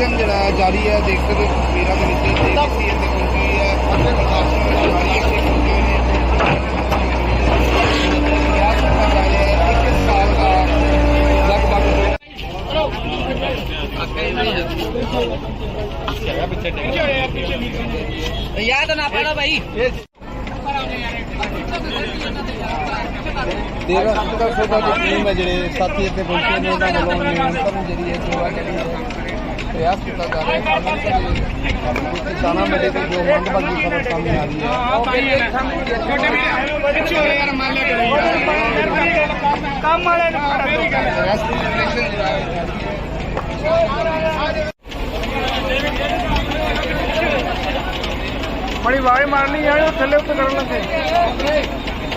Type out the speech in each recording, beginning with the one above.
Operation ਜਿਹੜਾ ਜਾਰੀ ਹੈ ਦੇਖ ਸਕਦੇ ਹੋ ਤਸਵੀਰਾਂ ਦੇ ਵਿੱਚ ਏਜੰਸੀ ਇੱਥੇ ਪਹੁੰਚੀ ਹੈ ਪ੍ਰਸ਼ਾਸਨ ਦੀ ਸਾਰੀ ਇੱਥੇ ਪਹੁੰਚੇ ਨੇ ਵਿਆਹ ਕੀਤਾ ਜਾ ਰਿਹਾ ਹੈ ਇੱਕ ਸਾਲ ਦਾ ਲਗਭਗ याद ना पड़ा भाई ਦੇਵਾ ਸਤਿਕਾਰ ਸੇਵਾ ਦੀ ਟੀਮ ਹੈ ਜਿਹੜੇ ਸਾਥੀ ਇੱਥੇ ਪਹੁੰਚੇ ਨੇ ਉਹਨਾਂ ਵੱਲੋਂ ਨਿਰੰਤਰ ਜਿਹੜੀ ਹੈ ਸੇਵਾ ਜਿਹੜੀ ਪ੍ਰयास ਕੀਤਾ ਜਾ ਰਿਹਾ ਹੈ। ਦਾਣਾ ਮਿਲੇ ਤੇ ਜੋ ਮੰਗ ਬੰਦੀ ਸਮਝ ਸਾਹਮਣੇ ਆ ਹੈ। ਉਹ ਪਹਿਲੇ ਸਾਨੂੰ ਛੋਟੇ ਕੰਮ ਵਾਲੇ ਨੂੰ ਮੇਰੀ ਗੱਲ ਹੈ ਬੜੀ ਵਾਹ ਮਾਰਨੀ ਯਾਰ ਥੱਲੇ ਉੱਤੇ ਕਰਨ ਲੱਗੇ।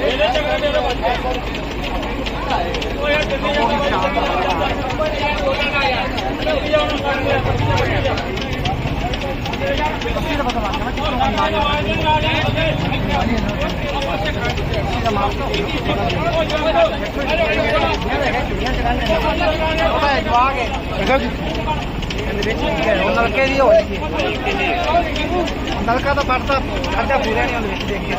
ਇਹਦੇ ਚੱਕਰ ਦੇ ਨਲਕੇ ਦੀ ਹੋ ਨਲਕਾ ਤਾਂ ਫੜਦਾ ਅੱਧਾ ਪੂਰਾ ਨਹੀਂ ਉਹਦੇ ਵਿੱਚ ਦੇਖਿਆ।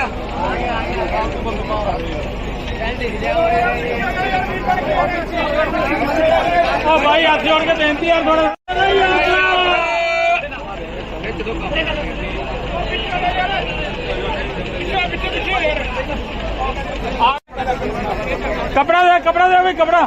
ਗਿਆ ਖੱਟਾ ਆ ਗਿਆ ਓ ਭਾਈ ਹੱਥ ਜੋੜ ਕੇ ਬੇਨਤੀ ਯਾਰ ਥੋੜਾ ਕਪੜਾ ਦੇ ਕਪੜਾ ਦੇ ਵੀ ਕਪੜਾ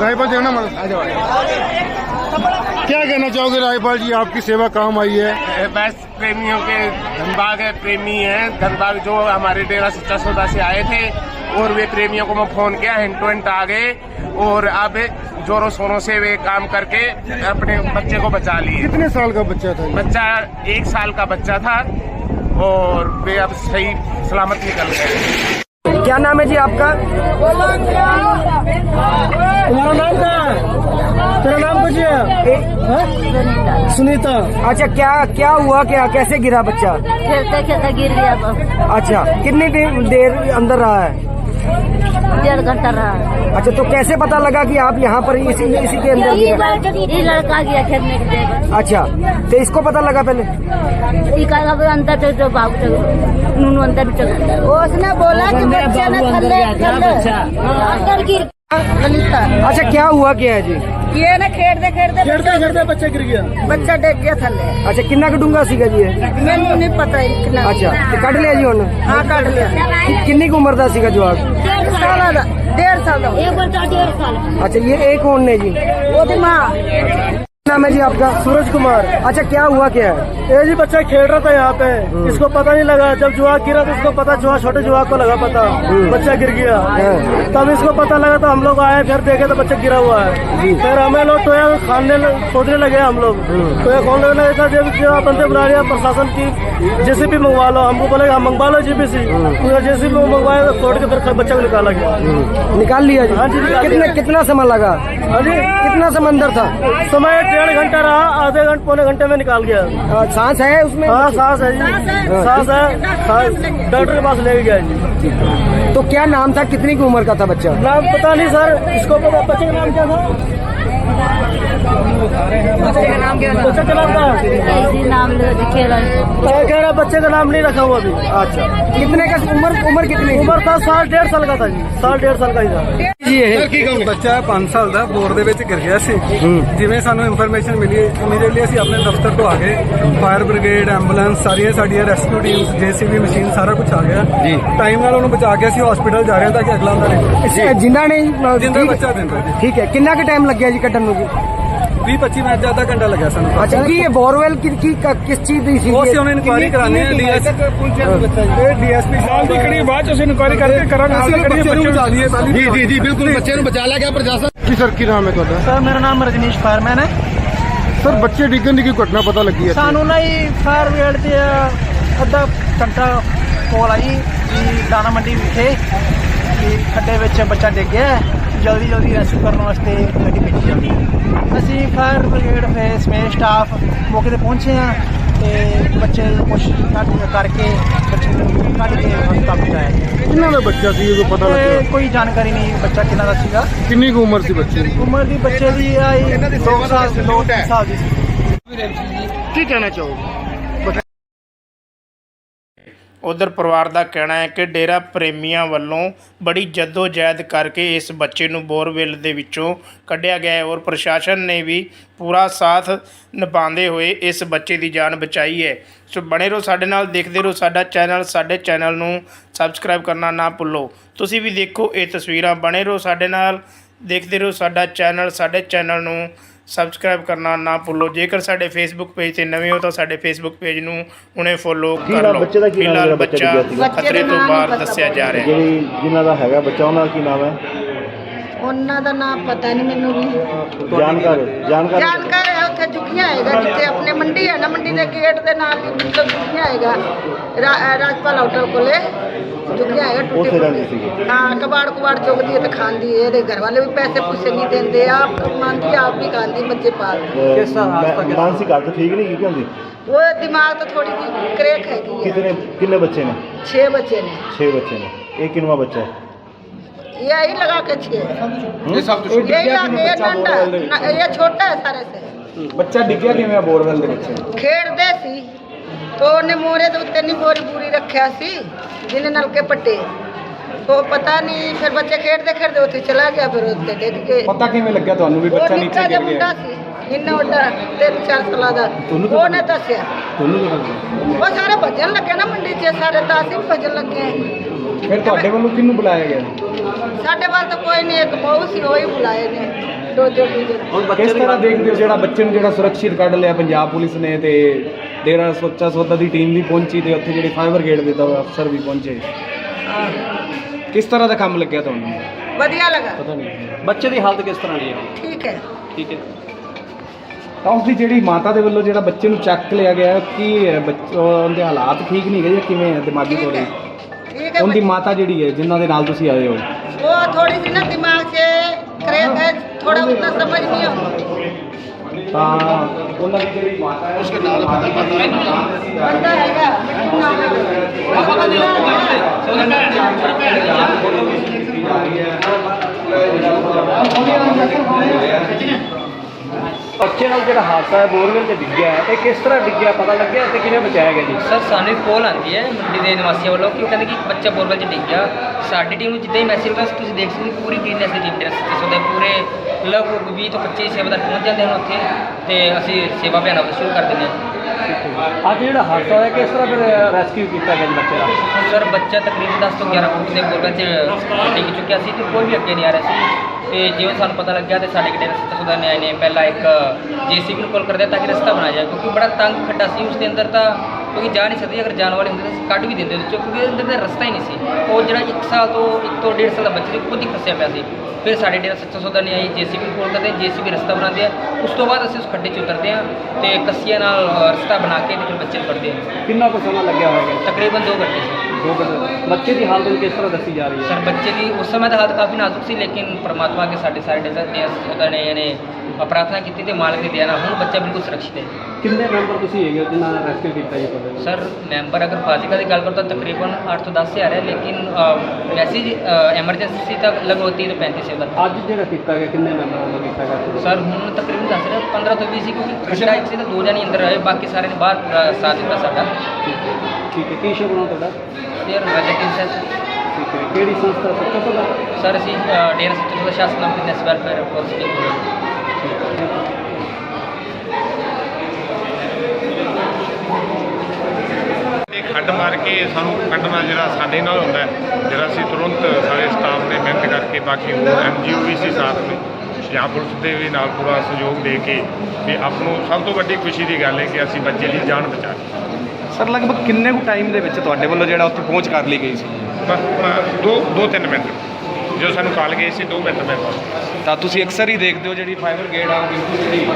रायपाल आ जाओ क्या कहना चाहोगे रायपाल जी आपकी सेवा काम आई है? बस प्रेमियों के धनबाग है प्रेमी है। धनबाग जो हमारे डेरा सच्चा सौदा से आए थे और वे प्रेमियों को मैं फ़ोन किया हिंट विंट आ गए और अब जोरों शोरों से वे काम करके अपने बच्चे को बचा लिए। कितने साल का बच्चा था बच्चा एक साल का बच्चा था और वे अब सही सलामत निकल गए। क्या नाम है जी आपका तुम्हारा नाम क्या है तेरा नाम कुछ है सुनीता अच्छा क्या क्या हुआ क्या कैसे गिरा बच्चा खेलते खेलते गिर गया तो अच्छा कितनी देर देर अंदर रहा है डेढ़ घंटा रहा अच्छा तो कैसे पता लगा कि आप यहाँ पर इसी इसी के अंदर लड़का गया खेत में अच्छा तो इसको पता लगा पहले? अंदर तो बाबू अंदर उसने बोला कि बच्चा ने थल्ले अंदर गिर अच्छा क्या हुआ क्या है जी? ये ना खेड़ दे खेड़ दे खेड़ दे खेड़ दे बच्चा गिर गया। बच्चा डेग गया थल्ले। अच्छा किन्ना का डूँगा सीगा जी मैं नहीं पता है किन्ना अच्छा तो कट लिया जी उन्होंने? हाँ कट लिया। किन्नी की उम्र का सीगा जवाब? डेढ़ साल डेढ़ साल का एक बच्चा डेढ़ साल अच्छा ये एक कौन ने जी वो भी माँ नाम है जी आपका? सूरज कुमार। अच्छा क्या हुआ क्या? है ये जी बच्चा खेल रहा था यहाँ पे। इसको पता नहीं लगा। जब जुआ गिरा तो इसको पता जुआ छोटे जुआ को लगा पता। बच्चा गिर गया। तब इसको पता लगा तो हम लोग आए फिर देखे तो बच्चा गिरा हुआ है। फिर हमें लोग टोया खाने खोदने लगे हम लोग। टोया खोदने लगे था? जब बंदे बुला लिया प्रशासन की जेसीबी मंगवा लो। हमको बोले हम मंगवा लो जीपीसी जेसीबी मंगवाया तो तोड़ के फिर बच्चा को निकाला गया। निकाल लिया जी। हाँ कितना कितना समय लगा? हाँ जी। कितना समय अंदर था? समय डेढ़ घंटा रहा आधे घंटे पौने घंटे में निकाल गया। सांस है उसमें? हाँ सांस है जी। सांस है। डॉक्टर के पास ले गया। जी। तो क्या नाम था? कितनी की उम्र का था बच्चा? नाम पता नहीं सर। इसको पता बच्चे का नाम क्या था? बच्चे का नाम क्या था? बच्चे का नाम मैं कह रहा बच्चे का नाम नहीं रखा हुआ अभी। अच्छा। कितने का उम्र उम्र कितनी? उम्र था साल डेढ़ साल का था जी। साल डेढ़ साल का ही था। ਜੀ ਇਹ? ਬੱਚਾ 5 ਸਾਲ ਦਾ ਬੋਰ ਦੇ ਵਿੱਚ ਗਿਰ ਗਿਆ ਸੀ। ਜਿਵੇਂ ਸਾਨੂੰ ਇਨਫੋਰਮੇਸ਼ਨ ਮਿਲੀ ਇਮੀਡੀਏਟਲੀ ਅਸੀਂ ਆਪਣੇ ਦਫ਼ਤਰ ਤੋਂ ਆ ਗਏ। ਫਾਇਰ ਬ੍ਰਿਗੇਡ ਐਂਬੂਲੈਂਸ ਸਾਰੀਆਂ ਸਾਡੀਆਂ ਰੈਸਕਿਊ ਟੀਮਸ ਜੀਸੀਬੀ ਮਸ਼ੀਨ ਸਾਰਾ ਕੁਝ ਆ ਗਿਆ। ਜੀ। ਟਾਈਮ ਨਾਲ ਉਹਨੂੰ ਬਚਾ ਕੇ ਅਸੀਂ ਹਸਪੀਟਲ ਜਾ ਰਹੇ ਹਾਂ ਤਾਂ ਕਿ ਅਗਲਾ ਹੁੰਦਾ ਨਹੀਂ ਜਿੰਦਾ ਨੇ ਜਿੰਦਾ ਠੀਕ- ਬੱਚਾ ਦਿੰਦਾ ਠੀਕ ਹੈ। ਕਿੰਨਾ ਕੁ ਟਾਈਮ ਲੱਗਿਆ ਜੀ ਕੱਢਣ ਨੂੰ? ਜੀ 20 25 ਮਿੰਟ ਜਾਂ ਅੱਧਾ ਘੰਟਾ ਲੱਗਿਆ ਸਾਨੂੰ। ਅੱਛਾ ਕੀ ਇਹ ਬੋਰਵੈਲ ਕੀ ਕੀ ਕਿਸ ਚੀਜ਼ ਦੀ ਸੀ? ਉਹ ਅਸੀਂ ਹੁਣ ਇਨਕੁਆਇਰੀ ਕਰਾਣੇ ਆ ਡੀਐਸ ਇਹ ਡੀਐਸਪੀ ਸਾਹਿਬ ਦੀ ਕੜੀ ਬਾਅਦ ਚ ਅਸੀਂ ਇਨਕੁਆਇਰੀ ਕਰਕੇ ਕਰਾਂਗੇ ਅਸੀਂ ਬੱਚੇ ਨੂੰ ਬਚਾ ਲਈਏ ਪਹਿਲੀ ਜੀ ਜੀ ਜੀ ਬਿਲਕੁਲ ਬੱਚੇ ਨੂੰ ਬਚਾ ਲਿਆ ਗਿਆ ਪ੍ਰਸ਼ਾਸਨ। ਕੀ ਸਰ ਕੀ ਨਾਮ ਹੈ ਤੁਹਾਡਾ? ਸਰ ਮੇਰਾ ਨਾਮ ਰਜਨੀਸ਼ ਫਾਇਰਮੈਨ ਹੈ ਸਰ ਬੱਚੇ ਡਿੱਗਣ ਦੀ ਕੀ ਘਟਨਾ ਪਤਾ ਲੱਗੀ ਹੈ ਸਾਨੂੰ ਨਾ ਹੀ ਫਾਇਰ ਬ੍ਰਿਗੇਡ ਦੇ ਅੱਧਾ ਘੰਟਾ ਕੋਲ ਆਈ ਕਿ ਦਾਣਾ ਮੰਡੀ ਵਿਖੇ ਕਿ ਖੱਡੇ ਵਿੱਚ ਬੱਚਾ ਡਿੱਗ ਗਿਆ। ਹੈ। ਜਲਦੀ ਜਲਦੀ ਰੈਸਕਿਊ ਕਰਨ ਵਾਸਤੇ ਗੱਡੀ ਭੇਜੀ ਜਾਂਦੀ। ਹੈ। ਅਸੀਂ ਫਾਇਰ ਬ੍ਰਿਗੇਡ ਫੇ ਸਮੇਤ ਸਟਾਫ ਮੌਕੇ ਤੇ ਪਹੁੰਚੇ ਹਾਂ ਤੇ ਬੱਚੇ ਨੂੰ ਕੁਛ ਕੱਢ ਕਰਕੇ ਬੱਚੇ ਨੂੰ ਕੱਢ ਕੇ ਹਸਪਤਾਲ ਪਹੁੰਚਾਇਆ ਗਿਆ। ਕਿੰਨਾ ਦਾ ਬੱਚਾ ਸੀ ਇਹ ਪਤਾ ਤੇ ਲੱਗਿਆ? ਕੋਈ ਜਾਣਕਾਰੀ ਨਹੀਂ ਬੱਚਾ ਕਿੰਨਾ ਦਾ ਸੀਗਾ। ਕਿੰਨੀ ਕੁ ਉਮਰ ਸੀ ਬੱਚੇ ਦੀ? ਉਮਰ ਦੀ ਬੱਚੇ ਦੀ ਆਈ 2 ਸਾਲ 2 ਸਾਲ ਦੀ ਸੀ। ਕੀ ਕਹਿਣਾ ਚਾਹੋਗੇ? ਉਧਰ ਪਰਿਵਾਰ ਦਾ ਕਹਿਣਾ ਹੈ ਕਿ ਡੇਰਾ ਪ੍ਰੇਮੀਆਂ ਵੱਲੋਂ ਬੜੀ ਜਹਿਦ ਕਰਕੇ ਇਸ ਬੱਚੇ ਨੂੰ ਬੋਰਵੈਲ ਦੇ ਵਿੱਚੋਂ ਕੱਢਿਆ ਗਿਆ ਹੈ ਔਰ ਪ੍ਰਸ਼ਾਸਨ ਨੇ ਵੀ ਪੂਰਾ ਸਾਥ ਨਿਭਾਉਂਦੇ ਹੋਏ ਇਸ ਬੱਚੇ ਦੀ ਜਾਨ ਬਚਾਈ ਹੈ। ਸੋ ਬਣੇ ਰਹੋ ਸਾਡੇ ਨਾਲ, ਦੇਖਦੇ ਰਹੋ ਸਾਡਾ ਚੈਨਲ, ਸਾਡੇ ਚੈਨਲ ਨੂੰ ਸਬਸਕ੍ਰਾਈਬ ਕਰਨਾ ਨਾ ਭੁੱਲੋ। ਤੁਸੀਂ ਵੀ ਦੇਖੋ ਇਹ ਤਸਵੀਰਾਂ, ਬਣੇ ਰਹੋ ਸਾਡੇ ਨਾਲ, ਦੇਖਦੇ ਰਹੋ ਸਾਡਾ ਚੈਨਲ, ਸਾਡੇ ਚੈਨਲ ਨੂੰ ਸਬਸਕ੍ਰਾਈਬ ਕਰਨਾ ਨਾ ਭੁੱਲੋ। ਜੇਕਰ ਸਾਡੇ ਫੇਸਬੁੱਕ ਪੇਜ ਤੇ ਨਵੇਂ ਹੋ ਤਾਂ ਸਾਡੇ ਫੇਸਬੁੱਕ ਪੇਜ ਨੂੰ ਹੁਣੇ ਫੋਲੋ ਕਰ ਲਓ। ਫਿਲਹਾਲ ਬੱਚਾ ਖਤਰੇ ਤੋਂ ਬਾਹਰ ਦੱਸਿਆ ਜਾ ਰਿਹਾ। ਹੈ ਜਿਹੜੀ ਜਿਨ੍ਹਾਂ ਦਾ ਹੈਗਾ ਬੱਚਾ ਉਹਨਾਂ ਦਾ ਕੀ ਨਾਮ ਹੈ? ਉਹਨਾਂ ਦਾ ਨਾਮ ਪਤਾ ਨਹੀਂ ਮੈਨੂੰ ਵੀ। ਜਾਣਕਾਰ ਜਾਣਕਾਰ ਜਾਣਕਾਰ ਹੈ ਉੱਥੇ ਝੁਕੀਆਂ ਹੈਗਾ ਜਿੱਥੇ ਆਪਣੇ ਮੰਡੀ ਹੈ ਨਾ ਮੰਡੀ ਦੇ ਗੇਟ ਦੇ ਨਾਲ ਹੀ ਮਤਲਬ ਝੁਕੀਆਂ ਹੈਗਾ ਰਾ- ਅਹ ਰਾਜਪਾਲ ਹੋਟਲ ਕੋਲੇ ਝੁਕੀਆਂ ਹੈਗਾ ਟੁੱਟੀ ਉੱਥੇ ਰਹਿੰਦੀ ਫੁੱਟੀ। ਸੀਗੀ। ਹਾਂ ਕਬਾੜ ਕੁਬਾੜ ਚੁਗਦੀ ਹੈ ਤੇ ਖਾਂਦੀ ਹੈ ਇਹਦੇ ਘਰ ਵਾਲੇ ਵੀ ਪੈਸੇ ਪੂਸੇ ਨਹੀਂ ਦਿੰਦੇ ਆਪ ਮੰਨਦੀ ਹੈ, ਆਪ ਵੀ ਖਾਂਦੀ ਬੱਚੇ ਪਾਲਦੀ ਕਿਸ ਮਾਨਸਿਕ ਹਾਲਤ ਠੀਕ ਨਹੀਂ ਕੀ ਹੁੰਦੀ ਉਹ ਦਿਮਾਗ ਤੋਂ ਥੋੜੀ ਜਿਹੀ ਕਰੇਕ ਹੈਗੀ ਹੈ ਕਿਤਨੇ ਕਿੰਨੇ ਬੱਚੇ ਨੇ 6 ਬੱਚੇ ਨੇ 6 ਬੱਚੇ ਨੇ ਇਹ ਕਿੰਨਵਾ ਬੱਚਾ ਹੈ यही लगा के छे ਇਹ ਸਭ ਤੋਂ यही आगे ये डंडा न- ये छोटा है सारे से ਬੱਚਾ ਡਿੱਗਿਆ ਕਿਵੇਂ ਬੋਰਵੈਲ ਦੇ ਵਿੱਚ ਖੇਡਦੇ ਸੀ। ਤੋ ਉਹਨੇ ਮੋਰੇ ਦੇ ਉੱਤੇ ਨਹੀਂ ਬੋਰੀ ਬੂਰੀ ਰੱਖਿਆ ਸੀ ਜਿਹਨੇ ਨਲਕੇ ਪੱਟੇ। ਤੋ ਪਤਾ ਨਹੀਂ ਫਿਰ ਬੱਚੇ ਖੇਡਦੇ ਖੇਡਦੇ ਉੱਥੇ ਚਲਾ ਗਿਆ ਫਿਰ ਉੱਤੇ ਡਿੱਗ ਕੇ। ਪਤਾ ਕਿਵੇਂ ਲੱਗਿਆ ਤੁਹਾਨੂੰ ਵੀ ਉਹ ਨਿੱਕਾ ਜਿਹਾ ਮੁੰਡਾ ਸੀ ਇੰਨਾ ਵੱਡਾ ਤਿੰਨ ਚਾਰ ਸਾਲਾਂ ਦਾ ਉਹਨੇ ਦੱਸਿਆ। ਤੁਹਾਨੂੰ ਉਹ ਸਾਰੇ ਭੱਜਣ ਲੱਗੇ ਨਾ ਮੰਡੀ 'ਚ ਸਾਰੇ ਤਾਂ ਅਸੀਂ ਵੀ ਭੱਜਣ ਲੱਗੇ ਫਿਰ ਤੁਹਾਡੇ ਵੱਲੋਂ ਕਿਹਨੂੰ ਬੁਲਾਇਆ ਗਿਆ? ਸਾਡੇ ਵੱਲ ਤਾਂ ਕੋਈ ਨਹੀਂ ਇੱਕ ਬਹੁ ਸੀ ਉਹ ਹੀ ਬੁਲਾਏ ਨੇ। ਬੱਚੇ ਕਿਸ ਤਰ੍ਹਾਂ ਦੇਖਦੇ ਹੋ ਜਿਹੜਾ ਬੱਚੇ ਨੂੰ ਜਿਹੜਾ ਸੁਰੱਖਿਅਤ ਕੱਢ ਲਿਆ ਪੰਜਾਬ ਪੁਲਿਸ ਨੇ ਤੇ ਡੇਰਾ ਸੋਚਾ ਸੋਦਾ ਦੀ ਟੀਮ ਵੀ ਪਹੁੰਚੀ ਤੇ ਉੱਥੇ ਜਿਹੜੇ ਫਾਇਰ ਬ੍ਰਿਗੇਡ ਦੇ ਤਾਂ ਅਫਸਰ ਵੀ ਪਹੁੰਚੇ। ਕਿਸ ਤਰ੍ਹਾਂ ਦਾ ਕੰਮ ਲੱਗਿਆ ਤੁਹਾਨੂੰ? ਵਧੀਆ ਲੱਗਾ। ਪਤਾ ਨਹੀਂ। ਬੱਚੇ ਦੀ ਹਾਲਤ ਕਿਸ ਤਰ੍ਹਾਂ ਦੀ ਹੈ ਠੀਕ ਹੈ। ਠੀਕ ਹੈ। ਤਾਂ ਉਸ ਜਿਹੜੀ ਮਾਤਾ ਦੇ ਵੱਲੋਂ ਜਿਹੜਾ ਬੱਚੇ ਨੂੰ ਚੱਕ ਲਿਆ ਗਿਆ ਕਿ ਉਹਦੇ ਹਾਲਾਤ ਠੀਕ ਨਹੀਂ ਹੈਗੇ ਕਿਵੇਂ ਹੈ ਦਿਮਾਗੀ ਤੌਰ ਤੇ? ਉਹਦੀ ਮਾਤਾ ਜਿਹੜੀ ਹੈ ਜਿਨ੍ਹਾਂ ਦੇ ਨਾਲ ਤੁਸੀਂ ਆਏ ਹੋ? ਉਹ ਥੋੜੀ ਜਿਹੀ ਨਾ ਦਿਮਾਗ थोड़ा उतना समझ नहीं आता उसके नाम पता है ਬੱਚੇ ਨਾਲ ਜਿਹੜਾ ਹਾਦਸਾ ਹੈ ਬੋਰਵੈਲ ਤੇ ਡਿੱਗਿਆ ਹੈ ਇਹ ਕਿਸ ਤਰ੍ਹਾਂ ਡਿੱਗਿਆ ਪਤਾ ਲੱਗਿਆ ਤੇ ਕਿਵੇਂ ਬਚਾਇਆ ਗਿਆ ਜੀ? ਸਰ ਸਾਨੂੰ ਕੋਲ ਆਉਂਦੀ ਹੈ ਮੰਡੀ ਦੇ ਨਿਵਾਸੀਆਂ ਵੱਲੋਂ ਕਿ ਉਹ ਕਹਿੰਦੇ ਕਿ ਇੱਕ ਬੱਚਾ ਬੋਰਵੈਲ 'ਚ ਡਿੱਗ ਗਿਆ। ਸਾਡੀ ਟੀਮ ਨੂੰ ਜਿੱਦਾਂ ਹੀ ਮੈਸੇਜ ਹੋਇਆ ਤੁਸੀਂ ਦੇਖ ਸਕਦੇ ਹੋ ਪੂਰੀ ਟੀਮ ਦੀ ਟੀਮ ਦੇ ਰਸਤੇ ਦੇ ਪੂਰੇ ਲਗਭਗ 20 ਤੋਂ 25 ਸੇਵਾਦਾਰ ਪਹੁੰਚ ਜਾਂਦੇ ਹਨ ਉੱਥੇ ਤੇ ਅਸੀਂ ਸੇਵਾ ਅਭਿਆਨ ਸ਼ੁਰੂ ਕਰ ਦਿੰਦੇ ਹਾਂ। ਅੱਜ ਜਿਹੜਾ ਹਾਦਸਾ ਹੋਇਆ ਕਿਸ ਤਰ੍ਹਾਂ ਫਿਰ ਰੈਸਕਿਊ ਕੀਤਾ ਗਿਆ ਜੀ ਬੱਚੇ ਦਾ? ਸਰ ਬੱਚਾ ਤਕਰੀਬਨ 10 ਤੋਂ 11 ਫੁੱਟ ਦੇ ਬੋਰਵੈਲ 'ਚ ਡਿੱਗ ਚੁੱਕਿਆ ਸੀ ਤੇ ਕੋਈ ਵੀ ਅੱਗੇ ਨਹੀਂ ਆ ਰਿਹਾ ਸੀ। ਤੇ ਜਿਵੇਂ ਸਾਨੂੰ ਪਤਾ ਲੱਗਿਆ ਤੇ ਸਾਡੇ ਕਿਤੇ ਰਸਤਾ ਸੁਧਾਰਨ ਆਏ ਨੇ ਪਹਿਲਾਂ ਇੱਕ ਜੀਸੀਬੀ ਨੂੰ ਕਾਲ ਕਰਦੇ ਤਾਂ ਕਿ ਰਸਤਾ ਬਣਾਇਆ ਜਾਏ ਕਿਉਂਕਿ ਬੜਾ ਤੰਗ ਖੱਡਾ ਸੀ ਉਸ ਦੇ ਅੰਦਰ ਤਾਂ ਕਿਉਂਕਿ ਜਾ ਨਹੀਂ ਸਕਦੀ ਅਗਰ ਜਾਣ ਵਾਲੇ ਹੁੰਦੇ ਤਾਂ ਕੱਢ ਵੀ ਦਿੰਦੇ ਉਹਦੇ ਚੋਂ ਕਿਉਂਕਿ ਅੰਦਰ ਤਾਂ ਰਸਤਾ ਹੀ ਨਹੀਂ ਸੀ। ਉਹ ਜਿਹੜਾ 1 ਸਾਲ ਤੋਂ 1 ਤੋਂ 1.5 ਸਾਲ ਦਾ ਬੱਚਾ ਸੀ ਖੁਦ ਹੀ ਫਸਿਆ ਪਿਆ ਸੀ। ਫਿਰ ਸਾਡੇ ਡੇਰਾ ਸੱਚਾ ਸੌਦਾ ਨਹੀਂ ਆਈ ਜੀਸੀਬੀ ਨੂੰ ਕਾਲ ਕਰਦੇ ਜੀਸੀਬੀ ਰਸਤਾ ਬਣਾਉਂਦੇ ਆ। ਉਸ ਤੋਂ ਬਾਅਦ ਅਸੀਂ ਉਸ ਖੱਡੇ 'ਚ ਉਤਰਦੇ ਆ ਤੇ ਕੱਸੀਆਂ ਨਾਲ ਰਸਤਾ ਬਣਾ ਕੇ ਤੇ ਫਿਰ ਬੱਚੇ ਨੂੰ ਕੱਢਦੇ ਆ। ਕਿੰਨਾ ਕੁ ਸਮਾਂ ਲੱਗਿਆ ਹੋਵੇਗਾ ਤਕਰੀਬਨ 2 ਘੰਟੇ ਸੀ। ਦੋ ਘੰਟੇ ਬੱਚੇ ਦੀ ਹਾਲਤ ਕਿਸ ਤਰ੍ਹਾਂ ਦੱਸੀ ਜਾ ਰਹੀ ਹੈ? ਸਰ ਬੱਚੇ ਦੀ ਉਸ ਸਮੇਂ ਦਾ ਹਾਲਤ ਕਾਫੀ ਨਾਜ਼ੁਕ ਸੀ ਲੇਕਿਨ ਪ੍ਰਮਾਤਮਾ ਅੱਗੇ ਸਾਡੇ ਸਾਰੇ ਡੇਜ਼ਾ ਨੇ ਉਹਦਾ ਨੇ ਇਹਨੇ ਪ੍ਰਾਰਥਨਾ ਕੀਤੀ ਤੇ ਮਾਲਕ ਦੀ ਦਇਆ ਨਾਲ ਹੁਣ ਬੱਚਾ ਬਿਲਕੁਲ ਸੁਰੱਖਿਅਤ ਹੈ। ਕਿੰਨੇ ਮੈਂਬਰ ਤੁਸੀਂ ਹੈਗੇ ਹੋ ਜਿਨ੍ਹਾਂ ਨੇ ਰੈਸਕਿਊ ਕੀਤਾ ਜੀ ਤੁਹਾਡੇ ਸਰ ਮੈਂਬਰ ਅਗਰ ਫਾਜ਼ਿਲਕਾ ਦੀ ਗੱਲ ਕਰੋ ਤਾਂ ਤਕਰੀਬਨ 8 ਤੋਂ 10 ਹਜ਼ਾਰ ਹੈ ਲੇਕਿਨ ਮੈਸੇਜ ਐਮਰਜੈਂਸੀ ਤਾਂ ਲਗਭਗ 30 ਤੋਂ 35 ਸੇ ਦਾ ਅੱਜ ਜਿਹੜਾ ਕੀਤਾ ਗਿਆ ਕਿੰਨੇ ਮੈਂਬਰਾਂ ਕੀਤਾ ਗਿਆ? ਸਰ ਹੁਣ ਤਕਰੀਬਨ ਦੱਸ ਰਹੇ 15 ਤੋਂ 20 ਸੀ ਕਿਉਂਕਿ ਇੱਕ ਸੀ ਤਾਂ ਦੋ ਜਾਨੀ ਅੰਦਰ ਆਏ ਬਾਕੀ ਸਾਰੇ ਨੇ ਬਾਹਰ ਪੂਰਾ ਸਾਥ ਦਿੱਤਾ ਸਾਡਾ। ਠੀਕ ਹੈ ਕੀ ਸ਼ੁਭ ਨਾਮ ਤੁਹਾਡਾ? ਫਿਰ ਰਜਕਿਨ ਸਰ? ਠੀਕ ਹੈ ਕਿਹੜੀ ਸੰਸਥਾ ਸੱਚਾ ਸੌਦਾ ਸਰ ਅਸੀਂ ਡੇਰਾ ਸੱਚਾ ਸੌਦਾ ਸ਼ਾਸਨ ਨਾਮ ਫਿਟਨੈਸ ਵੈਲਫੇਅਰ ਫੋਰਸ ਦੀ ਇਹ ਖੱਡ ਮਾਰ ਕੇ ਸਾਨੂੰ ਕੱਢਣਾ ਜਿਹੜਾ ਸਾਡੇ ਨਾਲ ਹੁੰਦਾ ਹੈ ਜਿਹੜਾ ਅਸੀਂ ਤੁਰੰਤ ਸਾਰੇ ਸਟਾਫ ਨੇ ਮਿਹਨਤ ਕਰਕੇ ਬਾਕੀ ਹੋਰ ਐਨਜੀਓ ਵੀ ਸੀ ਸਾਥ ਵਿੱਚ ਪੰਜਾਬ ਪੁਲਿਸ ਦੇ ਵੀ ਨਾਲ ਪੂਰਾ ਸਹਿਯੋਗ ਦੇ ਕੇ ਤੇ ਆਪ ਨੂੰ ਸਭ ਤੋਂ ਵੱਡੀ ਖੁਸ਼ੀ ਦੀ ਗੱਲ ਹੈ ਕਿ ਅਸੀਂ ਬੱਚੇ ਦੀ ਜਾਨ ਬਚਾ ਲਈ ਸਰ ਲਗਭਗ ਕਿੰਨੇ ਕੁ ਟਾਈਮ ਦੇ ਵਿੱਚ ਤੁਹਾਡੇ ਵੱਲੋਂ ਜਿਹੜਾ ਉੱਥੇ ਪਹੁੰਚ ਕਰ ਲਈ ਗਈ ਸੀ? ਬਸ ਦੋ ਦੋ ਤਿੰਨ ਮਿੰਟ। ਜੋ ਸਾਨੂੰ ਕਾਲ ਗਈ ਸੀ 2 ਮਿੰਟ ਮੈਂ ਤਾਂ ਤੁਸੀਂ ਅਕਸਰ ਹੀ ਦੇਖਦੇ ਹੋ ਜਿਹੜੀ ਫਾਇਰ ਬ੍ਰਿਗੇਡ ਆ ਉਹ ਬਿਲਕੁਲ ਜਿਹੜੀ